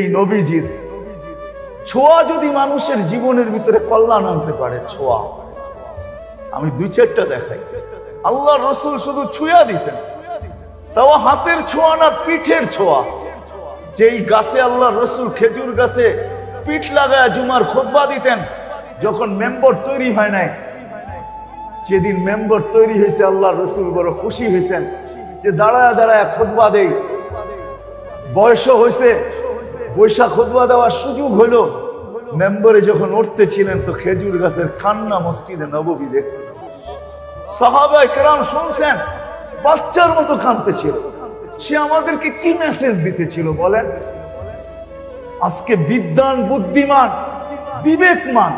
এই নবীজির। ছোঁয়া যদি মানুষের জীবনের ভিতরে কল্যাণ আনতে পারে, ছোঁয়া। আমি দুই চারটা দেখাই। আল্লাহ রসুল শুধু ছুঁয়া দিছেন তাও হাতের ছোঁয়া না, পিঠের ছোঁয়া। যেই গাছে আল্লাহ রসুল খেজুর গাছে পিঠ লাগায় জুমার খোদবা দিতেন, যখন মেম্বর তৈরি হয় নাই, যেদিন মেম্বর তৈরি হয়েছে আল্লাহ রসুল বড় খুশি হয়েছেন যে দাঁড়ায় দাঁড়ায় খোদবা দেই। বয়সও হয়েছে বৈশাখ খোদবা দেওয়ার সুযোগ হলো। মেম্বরে যখন উঠতে ছিলেন তো খেজুর গাছের কান্না মসজিদে নববী দেখছে। সাহাবাই কেরাম শুনছেন, বাচ্চার মতো কাঁদতে ছিল সে আমাদেরকে কি মেসেজ দিতেছিল বলেন? আজকে বিদ্যান বুদ্ধিমান, বিবেকমান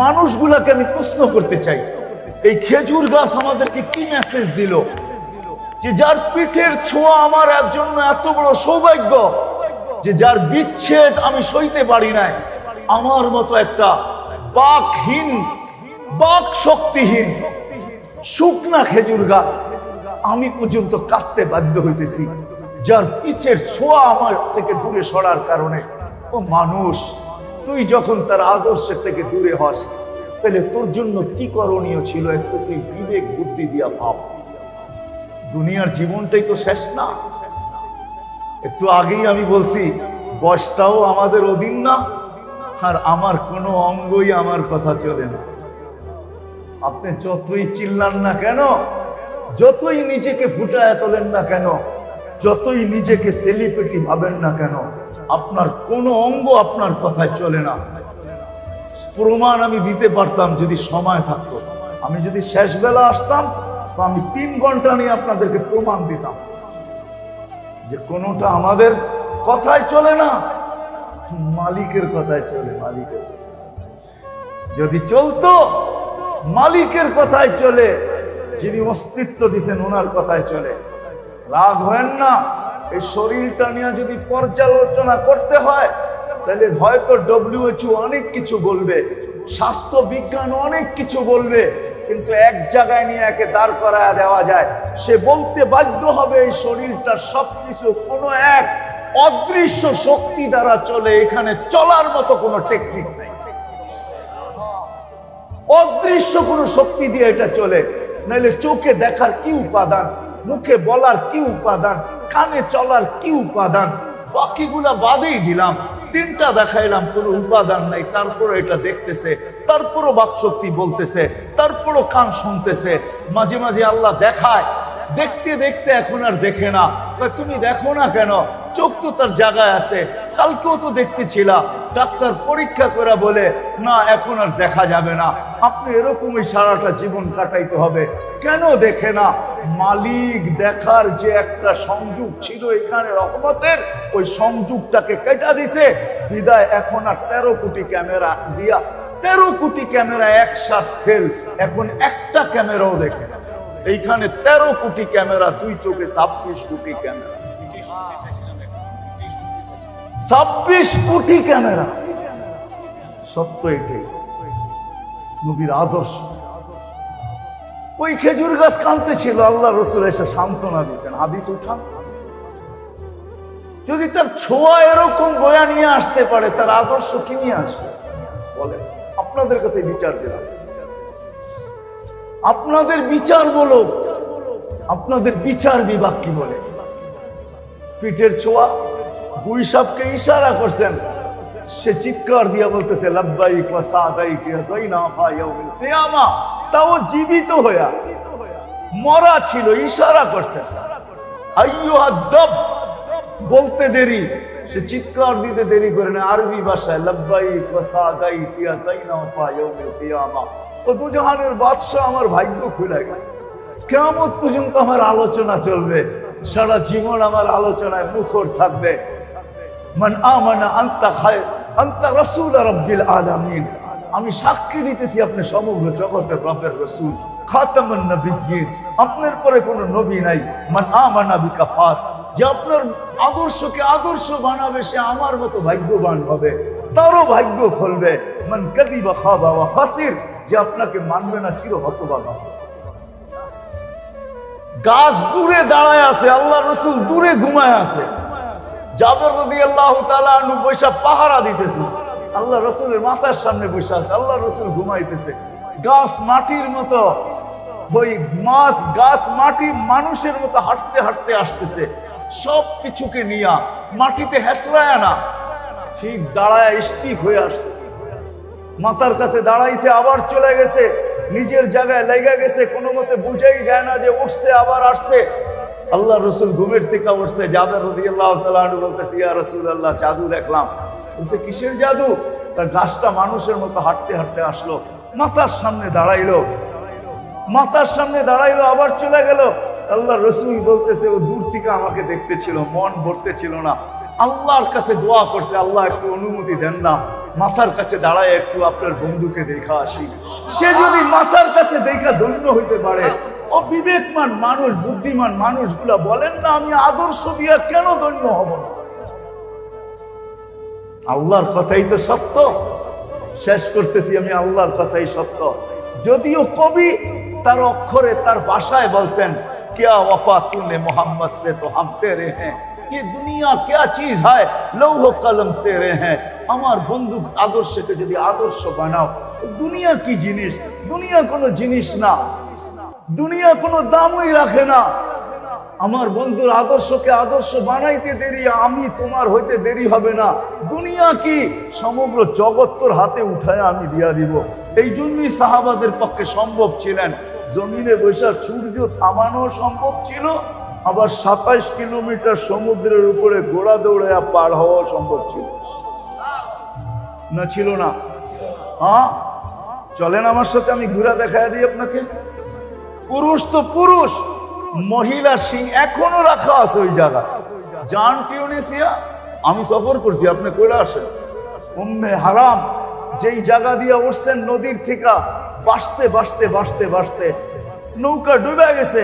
মানুষগুলাকে আমি প্রশ্ন করতে চাই। এই খেজুর গাছ আমাদেরকে কি মেসেজ দিল? যে যার পিঠের ছোঁয়া আমার জন্য এত বড় সৌভাগ্য যে যার বিচ্ছেদ আমি সইতে পারি নাই, আমার মতো একটা বাকহীন, বাক শক্তিহীন, শুকনা খেজুর গাছ আমি পর্যন্ত কাঁদতে বাধ্য হইতেছি, যার পিছের ছোঁয়া আমার থেকে দূরে সরার কারণে। ও মানুষ, তুই যখন তার আদর্শের থেকে দূরে হস, তাহলে তোর জন্য কি করণীয় ছিল একটু তুই বিবেক বুদ্ধি দিয়া ভাব। দুনিয়ার জীবনটাই তো শেষ না। একটু আগেই আমি বলছি, বয়সটাও আমাদের অধীন না, আর আমার কোনো অঙ্গই আমার কথা চলে না। আপনি যতই চিল্লান না কেন, যতই নিজেকে ফুটায় তোলেন না কেন, যতই নিজেকে সেলিব্রিটি ভাবেন না কেন, আপনার কোনো অঙ্গ আপনার কথায় চলে না। প্রমাণ আমি দিতে পারতাম যদি সময় থাকতো। আমি যদি শেষ বেলা আসতাম, তো আমি তিন ঘণ্টা নিয়ে আপনাদেরকে প্রমাণ দিতাম। যে কোনোটা আমাদের কথায় চলে না, মালিকের কথায় চলে, মালিকের। যদি চলতো, মালিকের কথায় চলে, যিনি অস্তিত্ব দিছেন, ওনার কথায় চলে। রাগ হয় না, এই শরীরটা নিয়ে যদি পর্যালোচনা করতে হয়, তাহলে হয়তো ডব্লিউএচও অনেক কিছু বলবে, স্বাস্থ্য বিজ্ঞান অনেক কিছু বলবে কিন্তু এক জায়গায় নিয়ে একে দাঁড় করায় দেওয়া যায়। সে বলতে বাধ্য হবে এই শরীরটা সবকিছু কোনো এক অদৃশ্য শক্তি দ্বারা চলে, এখানে চলার মতো কোনো টেকনিক নেই। অদৃশ্য কোনো শক্তি দিয়ে এটা চলে নাহলে চোখে দেখার কি উপাদান, মুখে বলার কি উপাদান, কানে চলার কি উপাদান বাকিগুলা বাদেই দিলাম, তিনটা দেখাইলাম, কোনো উপাদান নাই তারপরে এটা দেখতেছে, তারপরও বাকশক্তি বলতেছে, তারপরও কান শুনতেছে, মাঝে মাঝে আল্লাহ দেখায়, দেখতে দেখতে এখন আর দেখে না। তুমি দেখো না কেন? চোখ তো তার জায়গায় আছে কালকেও তো দেখতেছিলা ডাক্তার পরীক্ষা করে বলে, না, এখন আর দেখা যাবে না। আপনি এরকমই সারাটা জীবন কাটাইতে হবে। কেন দেখে না? মালিক দেখার যে একটা সংযোগ ছিল এখানে রহমতের, ওই সংযোগটাকে কেটা দিছে। বিদায়, এখন আর তেরো কোটি ক্যামেরা দিয়া, তেরো কোটি ক্যামেরা একসাথ ফেল। এখন একটা ক্যামেরাও দেখে না। এইখানে তেরো কোটি ক্যামেরা, দুই চোখে ছাব্বিশ কোটি ক্যামেরা। ছাব্বিশ কোটি ক্যামেরা। সত্য এটাই। নবীর আদর্শ। ওই খেজুর গাছ কানতে ছিল, আল্লাহ রসুল এসে সান্ত্বনা দিয়েছেন, হাদিস উঠান। যদি তার ছোঁয়া এরকম বয়া নিয়ে আসতে পারে, তার আদর্শ কি নিয়ে আসবে? বলে আপনাদের কাছে বিচার দিলাম। আপনাদের বিচার বলো, আপনাদের বিচার বিভাগ কি বলে? পিঠের ছোঁয়া সাপকে ইশারা করছেন। সে চিৎকার দিয়া বলতেছে, লাব্বাইক ওয়া সাদাইক ইয়া যাইনাফা ইয়াউমিল কিয়ামা। তাও জীবিত হইয়া মরা ছিল, ইশারা করছেন। আইয়ুহা বলতে দেরি। সে চিৎকার দিতে দেরি করে না, আরবি ভাষায়, লাব্বাইক ওয়া সাদাইক ইয়া যাইনাফা ইয়াউমিল কিয়ামা। ও দুজাহানের বাদশাহ আমার ভাগ্য খুলে গেছে। কেমন পর্যন্ত আমার আলোচনা চলবে, সারা জীবন আমার আলোচনায় মুখর থাকবে। মান আমানা আন্তা খায় আন্তা রসুল রব্বিল আলামিন। আমি সাক্ষী দিতেছি আপনি সমগ্র জগতের রবের রসুল, খাতামুন নবিয়্যিন। আপনার পরে কোনো নবী নাই। মান আমানা বিকাফাস যে আপনার আদর্শকে আদর্শ বানাবে, সে আমার মতো ভাগ্যবান হবে। তারও ভাগ্য খুলবে। মান কাদিবা খাবা ওয়া খাসির। যে আপনাকে মানবে না, চির হতবাগা গাছ দূরে দাঁড়ায় আছে আল্লাহ রসুল দূরে ঘুমায় আছে। জাবের রদি আল্লাহ তালা পয়সা পাহারা দিতেছে। আল্লাহ রসুলের মাথার সামনে বসে আছে, আল্লাহ রসুল ঘুমাইতেছে। গাছ মাটির মতো, ওই মাছ, গাছ মাটি মানুষের মতো হাঁটতে হাঁটতে আসতেছে। সব কিছুকে নিয়া মাটিতে হেসরায় না ঠিক দাঁড়ায় স্টিক হয়ে আসতেছে। মাতার কাছে দাঁড়াইছে, আবার চলে গেছে। নিজের জায়গায় লেগে গেছে, কোনো মতে বুঝাই যায় না যে উঠছে, আবার আসছে। আল্লাহ রসুল ঘুমের থেকে উঠছে, জাবের রদি আল্লাহ তালু রসুল আল্লাহ জাদু দেখলাম। বলছে, কিসের জাদু? তার গাছটা মানুষের মতো হাঁটতে হাঁটতে আসলো, মাথার সামনে দাঁড়াইলো। মাথার সামনে দাঁড়াইলো, আবার চলে গেল। আল্লাহ রসুল বলতেছে, ও দূর থেকে আমাকে দেখতেছিল, মন ভরতে ছিল না। আল্লাহর কাছে দোয়া করছে, আল্লাহ, একটু অনুমতি দেন না। মাথার কাছে দাঁড়ায় একটু আপনার বন্ধুকে দেখা আসি। সে যদি মাথার কাছে দেখা ধন্য হইতে পারে ও বিবেকমান মানুষ বুদ্ধিমান মানুষগুলা বলেন না আমি আদর্শ দিয়া কেন ধন্য হব না আল্লাহর কথাই তো সত্য শেষ করতেছি আমি আল্লাহর কথাই সত্য যদিও কবি তার অক্ষরে তার ভাষায় বলছেন क्या वफा तूने मोहम्मद से तो हम तेरे हैं ये दुनिया क्या चीज है লৌহ কলম তেরে হ্যাঁ আমার বন্ধু আদর্শকে যদি আদর্শ বানাও তো দুনিয়া কি জিনিস দুনিয়া কোনো জিনিস না দুনিয়া কোনো দামই রাখে না। আমার বন্ধুর আদর্শকে আদর্শ বানাইতে দেরি, আমি তোমার হইতে দেরি হবে না। দুনিয়া কি? সমগ্র জগৎ তোর হাতে উঠায় আমি দিয়া দিব। এই জন্যই সাহাবাদের পক্ষে সম্ভব ছিলেন। জমিনে বৈশাখ সূর্য থামানো সম্ভব ছিল। আবার সাতাইশ কিলোমিটার সমুদ্রের উপরে গোড়া দৌড়ে পার হওয়া সম্ভব ছিল। না ছিল না? হ্যাঁ? চলেন আমার সাথে, আমি ঘুরা দেখায় দিই আপনাকে। পুরুষ তো পুরুষ, মহিলা সিং এখনও রাখা আছে ওই জায়গা জান টিউনিসিয়া আমি সফর করছি, আপনি কইরা আসেন। উম্মে হারাম, যেই জায়গা দিয়ে উঠছেন নদীর থেকে বাসতে বাসতে বাসতে বাসতে নৌকা ডুবে গেছে।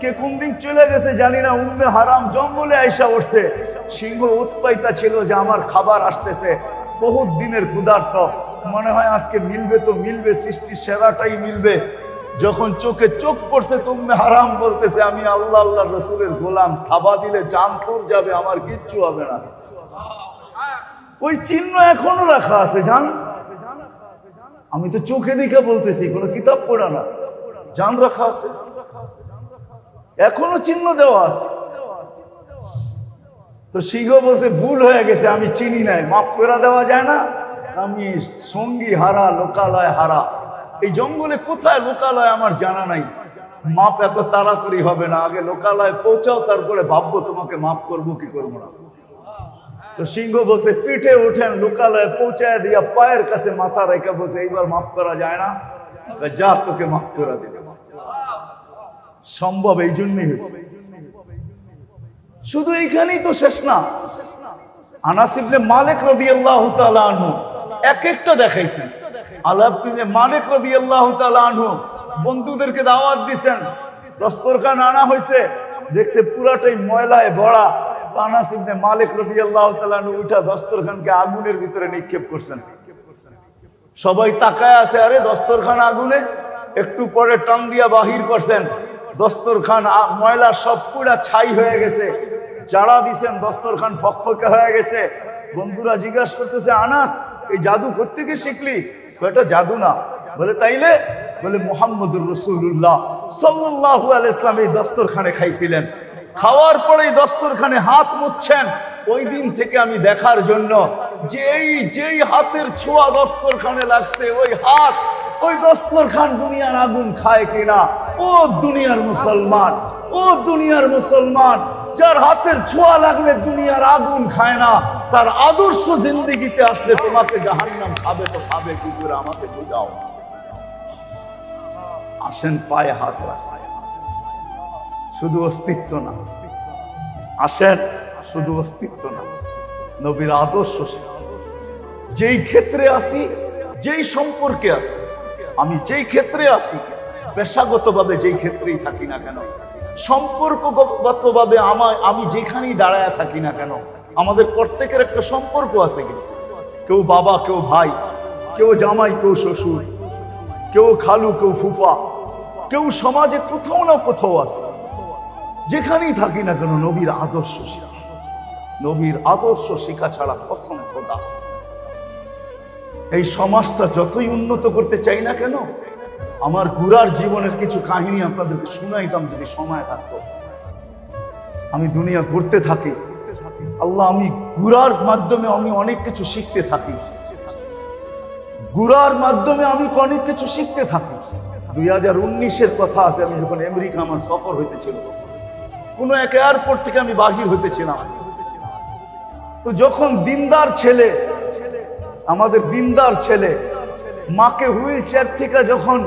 কে কোন দিন চলে গেছে জানি না, উম্মে হারাম জঙ্গলে আইসা উঠছে। সিংহ উৎপাইতা ছিল যে আমার খাবার আসতেছে। বহুত দিনের ক্ষুধার্ত। মনে হয় আজকে মিলবে তো মিলবে, সৃষ্টির সেরাটাই মিলবে। যখন চোখে চোখ পড়ছে তুমি হারাম বলতেছে, আমি আল্লাহ আল্লাহ রসুলের গোলাম, থাবা দিলে জান তোর যাবে, আমার কিচ্ছু হবে না। ওই চিহ্ন এখনও রাখা আছে, জান? আমি তো চোখে দেখে বলতেছি, কোনো কিতাব পড়া না। জান রাখা আছে। এখনও চিহ্ন দেওয়া আছে। তো সিংহ বলছে, ভুল হয়ে গেছে, আমি চিনি নাই, মাফ করে দেওয়া যায় না। আমি সঙ্গী হারা, লোকালয় হারা। এই জঙ্গলে কোথায় লোকালয় আমার জানা নাই। মাপ এত তাড়াতাড়ি হবে না। আগে লোকালয় পৌঁছাও, তারপরে ভাববো তোমাকে মাফ করব, কি করব না। তো সিংহ বসে পিঠে উঠেন, লোকালয়ে পৌঁছায় দিয়া পায়ের কাছে মাথা রেখে বসে এইবার মাফ করা যায় না। যা, তোকে মাফ করে দিবে সম্ভব এই জন্যই হয়েছে। শুধু এইখানেই তো শেষ না। আনাসিবনে মালিক রবি আল্লাহ এক একটা দেখাইছেন। আলাপ যে রবি আল্লাহ বন্ধুদেরকে দাওয়াত দিছেন। দস্তরখান আনা হয়েছে। দেখছে পুরাটাই ময়লায় ভরা। আল্লাহ উঠা দস্তরখানকে আগুনের ভিতরে নিক্ষেপ করছেন। সবাই তাকায় আছে, আরে দস্তরখান আগুনে? একটু পরে টান দিয়া বাহির করছেন। দস্তরখান ময়লা সব পুরা ছাই হয়ে গেছে। যারা দিছেন, দস্তরখান ফকফকে হয়ে গেছে। বন্ধুরা জিজ্ঞাসা করতেছে, আনাস, এই জাদু কোথেকে শিখলি? এটা জাদু না। বলে তাইলে? বলে মোহাম্মদুর রসুল্লাহ সাল্লাহ আল ইসলাম এই দস্তরখানে খাইছিলেন। খাওয়ার পরে পরেই দস্তরখানে হাত মুছছেন। ওই দিন থেকে আমি দেখার জন্য যেই যেই হাতের ছোঁয়া দস্তরখানে লাগছে, ওই হাত, ওই দস্তরখান দুনিয়ার আগুন খায় কিনা? ও দুনিয়ার মুসলমান, ও দুনিয়ার মুসলমান, যার হাতের ছোঁয়া লাগলে দুনিয়ার আগুন খায় না। তার আদর্শ জিন্দিগিতে আসলে তোমাকে জাহান্নাম খাবে তো খাবে কি করে? আমাকে বোঝাও। আসেন পায়ে হাত শুধু অস্তিত্ব না। আসেন, শুধু অস্তিত্ব না। নবীর আদর্শ যেই ক্ষেত্রে আসি যেই সম্পর্কে আসি আমি যেই ক্ষেত্রে আসি পেশাগতভাবে যেই ক্ষেত্রেই থাকি না কেন, সম্পর্কগতভাবে আমায় আমি যেখানেই দাঁড়ায় থাকি না কেন আমাদের প্রত্যেকের একটা সম্পর্ক আছে কিন্তু। কেউ বাবা, কেউ ভাই, কেউ জামাই, কেউ শ্বশুর, কেউ খালু, কেউ ফুফা, কেউ সমাজে কোথাও না কোথাও আছে। যেখানেই থাকি না কেন নবীর আদর্শ শিখি। নবীর আদর্শ শিখা ছাড়া কসম এই সমাজটা যতই উন্নত করতে চাই না কেন, আমার গুড়ার জীবনের কিছু কাহিনী আপনাদেরকে শুনাইতাম যদি সময় থাকতো। আমি দুনিয়া ঘুরতে থাকি আল্লাহ, আমি গুড়ার মাধ্যমে আমি অনেক কিছু শিখতে থাকি। গুড়ার মাধ্যমে আমি অনেক কিছু শিখতে থাকি। দুই হাজার উনিশের কথা আছে, আমি যখন আমেরিকা আমার সফর হইতেছিল, কোনো এক এয়ারপোর্ট থেকে আমি বাহির হইতেছিলাম। তো যখন দিনদার ছেলে, আমাদের দিনদার ছেলে, মাকে হুইল চেয়ার থেকে যখন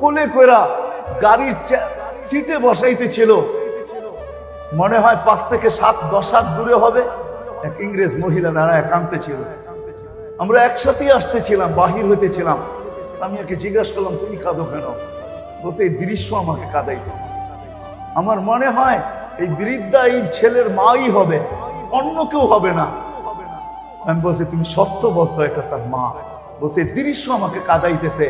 কোলে কইরা গাড়ির সিটে বসাইতেছিল মনে হয় পাঁচ থেকে সাত দশ হাত দূরে হবে। এক ইংরেজ মহিলা দাঁড়ায় কাঁদতে ছিল। আমরা একসাথেই আসতেছিলাম, বাহির হইতেছিলাম। আমি একে জিজ্ঞাসা করলাম, তুমি কাঁদো কেন? বসে এই দৃশ্য আমাকে কাঁদাইতেছে। আমার মনে হয় এই বৃদ্ধা এই ছেলের মাই হবে, অন্য কেউ হবে না। আমি বলছি, তুমি সত্য বলছো, এটা তার মা। বলছে দৃশ্য আমাকে কাঁদাইতেছে।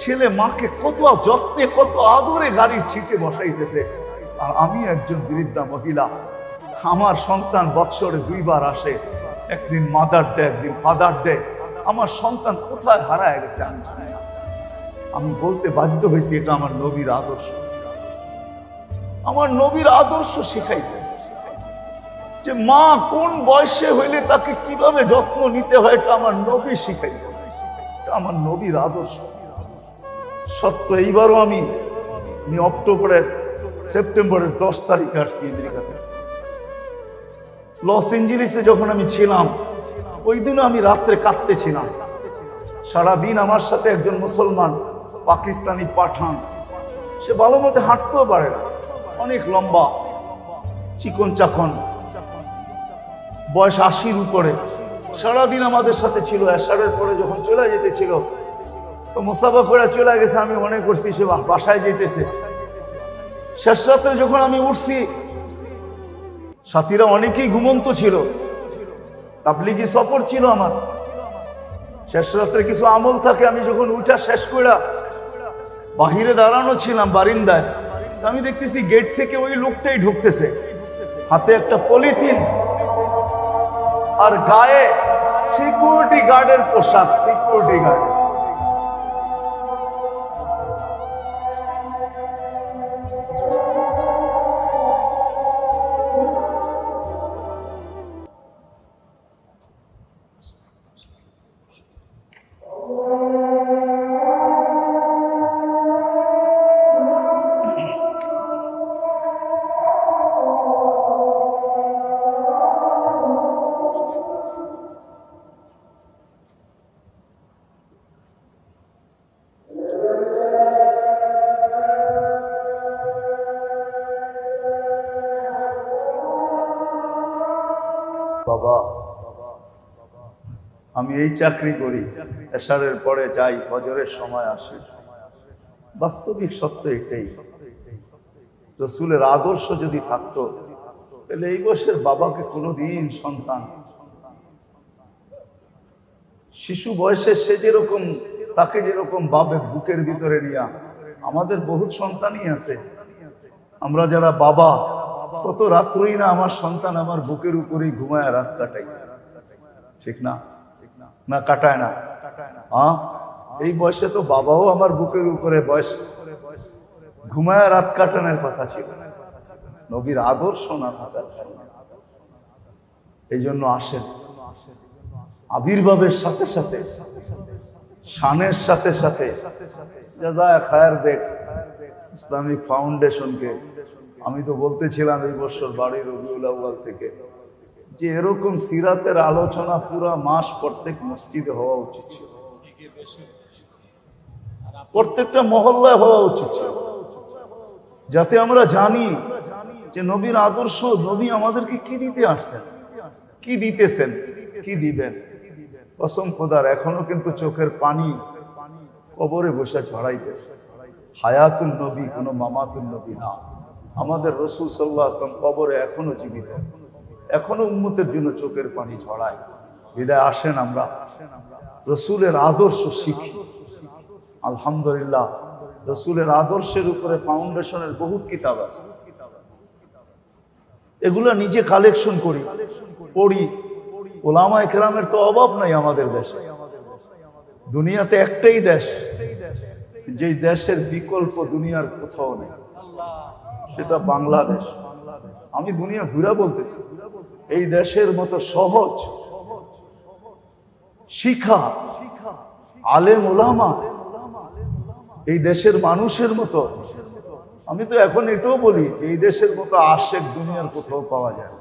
ছেলে মাকে কত যত্নে, কত আদরে গাড়ির সিটে বসাইতেছে। আর আমি একজন বৃদ্ধা মহিলা। আমার সন্তান বৎসরে দুইবার আসে। একদিন মাদার ডে একদিন ফাদার ডে আমার সন্তান কোথায় হারায় গেছে আমি জানি না। আমি বলতে বাধ্য হয়েছি, এটা আমার নবীর আদর্শ। আমার নবীর আদর্শ শিখাইছে যে মা কোন বয়সে হইলে তাকে কীভাবে যত্ন নিতে হয়, এটা আমার নবী শিখাইছে। এটা আমার নবীর আদর্শ। সত্য এইবারও আমি অক্টোবরের সেপ্টেম্বরের দশ তারিখে আসছি আমেরিকাতে লস এঞ্জেলিসে যখন আমি ছিলাম, ওই দিনও আমি রাত্রে কাঁদতেছিলাম সারাদিন আমার সাথে একজন মুসলমান পাকিস্তানি পাঠান। সে ভালো মতো হাঁটতেও পারে না। অনেক লম্বা, চিকন চাকন। বয়স আশির উপরে। সারাদিন আমাদের সাথে ছিল, এসারের পরে যখন চলে যেতেছিল, তো মুসাফা করে চলে গেছে, আমি মনে করছি সে বাসায় যেতেছে। শেষ রাত্রে যখন আমি উঠছি, সাথীরা অনেকেই ঘুমন্ত ছিল। তাবলিগি সফর ছিল আমার। শেষ রাত্রে কিছু আমল থাকে, আমি যখন উঠা শেষ করা বাহিরে দাঁড়ানো ছিলাম বারিন্দায় আমি দেখতেছি গেট থেকে ওই লোকটাই ঢুকতেছে। হাতে একটা পলিথিন আর গায়ে সিকিউরিটি গার্ডের পোশাক সিকিউরিটি গার্ড আমি এই চাকরি করি, এশারের পরে যাই, ফজরের সময় আসে। বাস্তবিক সত্য এটাই। রসুলের আদর্শ যদি থাকতো, তাহলে এই বয়সের বাবাকে কোনোদিন সন্তান। শিশু বয়সে সে যেরকম, তাকে যেরকম বাবে বুকের ভিতরে নিয়া, আমাদের বহুত সন্তানই আছে। আমরা যারা বাবা কত রাত্রই না আমার সন্তান আমার বুকের উপরেই ঘুমায় রাত কাটাইছে। ঠিক না? না কাটায় না। হ্যাঁ এই বয়সে তো বাবাও আমার বুকের উপরে বয়স। ঘুমায় রাত কাটানোর কথা ছিল। নবীর আদর্শ না থাকার এই জন্য আসেন। আবির্ভাবের সাথে সাথে, শানের সাথে সাথে দেখ ইসলামিক ফাউন্ডেশনকে। আমি তো বলতেছিলাম এই বছর বাড়ির রবিউল আউ্বাল থেকে। যে এরকম সিরাতের আলোচনা পুরা মাস প্রত্যেক মসজিদে হওয়া উচিত ছিল। প্রত্যেকটা মহল্লায় হওয়া উচিত ছিল। যাতে আমরা জানি যে নবীর আদর্শ, নবী আমাদেরকে কি দিতে আসছেন? কি দিতেছেন? কি দিবেন? কসম খোদার, এখনও কিন্তু চোখের পানি কবরে বসে ঝড়াইতেছে হায়াতুল নবী কোনো মামাতুল নবী না। আমাদের রসুল সাল্লাহ আসলাম কবরে এখনও জীবিত। এখনও উন্মতের জন্য চোখের পানি ঝড়ায় বিদায় আসেন আমরা। রসুলের আদর্শ শিখি। আলহামদুলিল্লাহ, রসুলের আদর্শের উপরে ফাউন্ডেশনের বহুত কিতাব আছে। এগুলো নিজে কালেকশন করি, পড়ি। ওলামা একরামের তো অভাব নাই আমাদের দেশে। দুনিয়াতে একটাই দেশ, যেই দেশের বিকল্প দুনিয়ার কোথাও নেই। সেটা বাংলাদেশ। আমি দুনিয়া ঘুরা বলতেছি, এই দেশের মতো সহজ, শিখা, আলেম ওলামা এই দেশের মানুষের মতো, আমি তো এখন এটাও বলি যে এই দেশের মতো আশেক দুনিয়ার কোথাও পাওয়া যায়।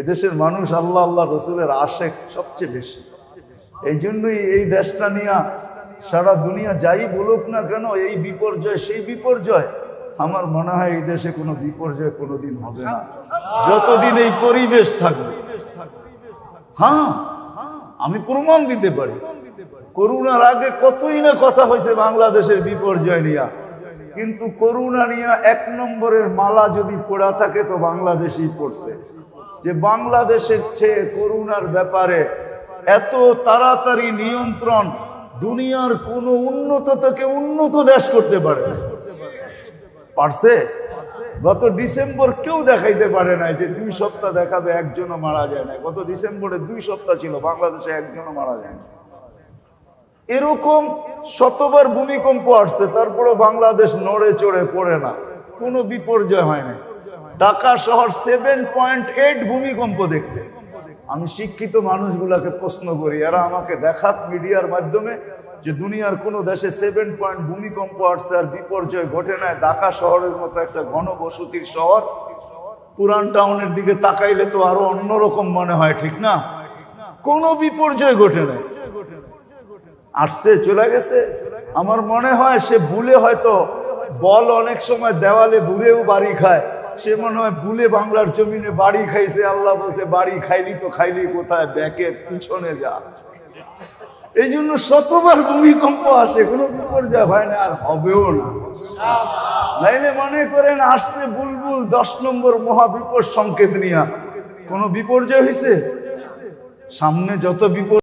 এদেশের মানুষ আল্লাহ আল্লাহ রসুলের আশেক সবচেয়ে বেশি এই জন্যই এই দেশটা নিয়ে সারা দুনিয়া যাই বলুক না কেন, এই বিপর্যয়, সেই বিপর্যয় আমার মনে হয় এই দেশে কোনো বিপর্যয় কোনোদিন হবে না। যতদিন এই পরিবেশ থাকবে। হ্যাঁ আমি প্রমাণ দিতে পারি। করুণার আগে কতই না কথা হয়েছে বাংলাদেশের বিপর্যয় নিয়ে। কিন্তু করুণা নিয়ে এক নম্বরের মালা যদি পড়া থাকে তো বাংলাদেশই পড়ছে। যে বাংলাদেশের চেয়ে করোনার ব্যাপারে এত তাড়াতাড়ি নিয়ন্ত্রণ দুনিয়ার কোনো উন্নত থেকে উন্নত দেশ করতে পারে না। পারছে? গত ডিসেম্বর কেউ দেখাইতে পারে নাই যে দুই সপ্তাহ দেখাবে একজনও মারা যায় না গত ডিসেম্বরে দুই সপ্তাহ ছিল, বাংলাদেশে একজনও মারা যায় না এরকম শতবার ভূমিকম্প আসছে তারপরে বাংলাদেশ নড়ে চড়ে পড়ে না। কোনো বিপর্যয় হয় না ঢাকা শহর সেভেন পয়েন্ট এইট ভূমিকম্প দেখছে। আমি শিক্ষিত মানুষগুলাকে প্রশ্ন করি, এরা আমাকে দেখাত মিডিয়ার মাধ্যমে যে দুনিয়ার কোনো দেশে সেভেন পয়েন্ট ভূমিকম্প আসছে আর বিপর্যয় ঘটে নাই ঢাকা শহরের মতো একটা ঘনবসতির শহর। পুরান টাউনের দিকে তাকাইলে তো আরও অন্যরকম মনে হয়, ঠিক না? কোনো বিপর্যয় ঘটে নাই আসছে, চলে গেছে। আমার মনে হয় সে ভুলে হয়তো বল অনেক সময় দেওয়ালে ভুলেও বাড়ি খায়। সে মনে হয় ভুলে বাংলার জমিনে বাড়ি খাইছে, আল্লাহ বলছে, বাড়ি খাইলি তো খাইলি, কোথায়? ব্যাকের পিছনে যা। এই জন্য শতবার ভূমিকম্প আসে, কোনো বিপর্যয় হয় না, আর হবেও না। নাইলে মনে করেন আসছে বুলবুল দশ নম্বর মহাবিপদ সংকেত নিয়ে। কোনো বিপর্যয় হয়েছে? সামনে যত বিপদ